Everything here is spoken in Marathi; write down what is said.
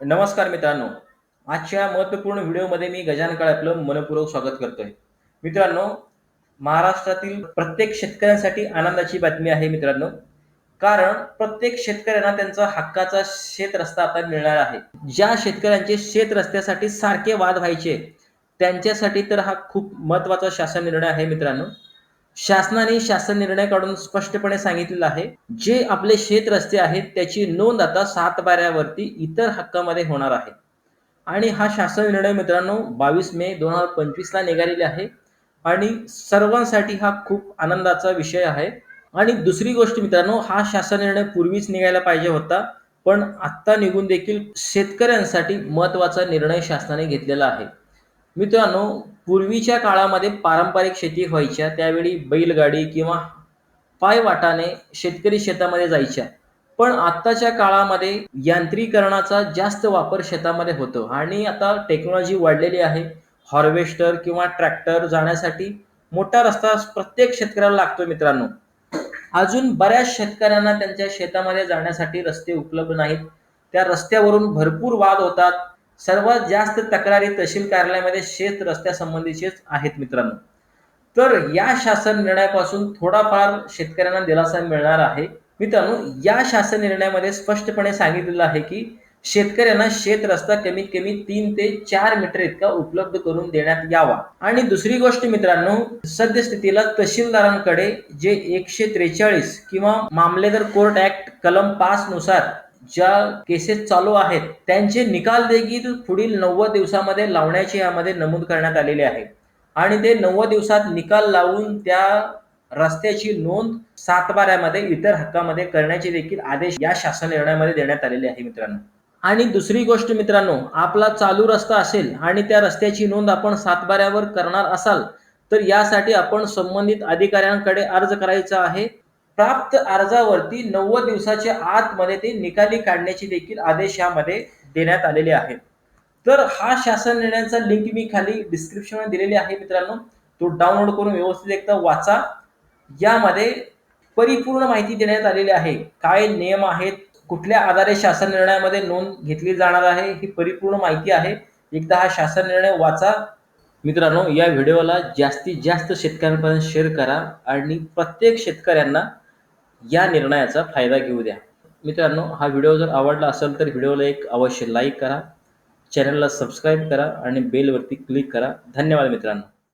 नमस्कार मित्रांनो. आजच्या महत्त्वपूर्ण व्हिडिओमध्ये मी गजान काळे आपलं मनपूर्वक स्वागत करतोय. मित्रांनो महाराष्ट्रातील प्रत्येक शेतकऱ्यांसाठी आनंदाची बातमी आहे मित्रांनो. कारण प्रत्येक शेतकऱ्यांना त्यांचा हक्काचा शेत रस्ता आता मिळणार आहे. ज्या शेतकऱ्यांचे शेत रस्त्यासाठी सारखे वाद व्हायचे त्यांच्यासाठी तर हा खूप महत्त्वाचा शासन निर्णय आहे मित्रांनो. शासनाने शासन निर्णय काढून स्पष्टपणे सांगितलेलं आहे जे आपले शेत रस्ते आहेत त्याची नोंद आता सात बाऱ्यावरती इतर हक्कामध्ये होणार आहे. आणि हा शासन निर्णय मित्रांनो बावीस मे दोन हजार पंचवीसला निघालेला आहे. आणि सर्वांसाठी हा खूप आनंदाचा विषय आहे. आणि दुसरी गोष्ट मित्रांनो हा शासन निर्णय पूर्वीच निघायला पाहिजे होता. पण आत्ता निघून देखील शेतकऱ्यांसाठी महत्त्वाचा निर्णय शासनाने घेतलेला आहे. मित्रांनो पूर्वीच्या काळामध्ये पारंपरिक शेती व्हायच्या त्यावेळी बैलगाडी किंवा पायवाटाने शेतकरी शेतामध्ये जायच्या. पण आत्ताच्या काळामध्ये यांत्रिकरणाचा जास्त वापर शेतामध्ये होतो आणि आता टेक्नॉलॉजी वाढलेली आहे. हॉर्वेस्टर किंवा ट्रॅक्टर जाण्यासाठी मोठा रस्ता प्रत्येक शेतकऱ्याला लागतो मित्रांनो. अजून बऱ्याच शेतकऱ्यांना त्यांच्या शेतामध्ये जाण्यासाठी रस्ते उपलब्ध नाहीत. त्या रस्त्यावरून भरपूर वाद होतात. सर्वात जास्त तक्रारी तहसील कार्यालयामध्ये शेत रस्त्यासंबंधीचेच आहेत मित्रांनो. तर या शासन निर्णयापासून थोडाफार शेतकऱ्यांना दिलासा मिळणार आहे. मित्रांनो या शासन निर्णयामध्ये स्पष्टपणे सांगितलेलं आहे की शेतकऱ्यांना शेत रस्ता कमीत कमी तीन ते चार मीटर इतका उपलब्ध करून देण्यात यावा. आणि दुसरी गोष्ट मित्रांनो सद्यस्थितीला तहसीलदारांकडे जे एकशे त्रेचाळीस किंवा मामलेदार कोर्ट ऍक्ट कलम पाच नुसार ज्या केसेस चालू आहेत त्यांचे निकाल देखील पुढील नव्वद दिवसामध्ये लावण्याचे यामध्ये नमूद करण्यात आलेले आहे. आणि ते नव्वद दिवसात निकाल लावून त्या रस्त्याची नोंद सातबाऱ्यामध्ये इतर हक्कामध्ये करण्याचे देखील आदेश या शासन निर्णयामध्ये देण्यात आलेले आहे मित्रांनो. आणि दुसरी गोष्ट मित्रांनो आपला चालू रस्ता असेल आणि त्या रस्त्याची नोंद आपण सातबाऱ्यावर करणार असाल तर यासाठी आपण संबंधित अधिकाऱ्यांकडे अर्ज करायचा आहे. प्राप्त अर्जावरती नव्वद दिवसाच्या आतमध्ये ते निकाली काढण्याचे देखील आदेश यामध्ये देण्यात आलेले आहेत. तर हा शासन निर्णयाचा लिंक मी खाली डिस्क्रिप्शन दिलेली आहे मित्रांनो. तो डाउनलोड करून व्यवस्थित एकदा वाचा. यामध्ये परिपूर्ण माहिती देण्यात आलेली आहे. काय नियम आहेत? कुठल्या आधारे शासन निर्णयामध्ये नोंद घेतली जाणार आहे? ही परिपूर्ण माहिती आहे. एकदा हा शासन निर्णय वाचा. मित्रांनो या व्हिडिओला जास्तीत जास्त शेतकऱ्यांपर्यंत शेअर करा आणि प्रत्येक शेतकऱ्यांना या निर्णयाचा फायदा घेऊ द्या. मित्रांनो हा व्हिडिओ जर आवडला असेल तर व्हिडिओला एक अवश्य लाईक करा. चॅनलला सबस्क्राईब करा आणि बेलवरती क्लिक करा. धन्यवाद मित्रांनो.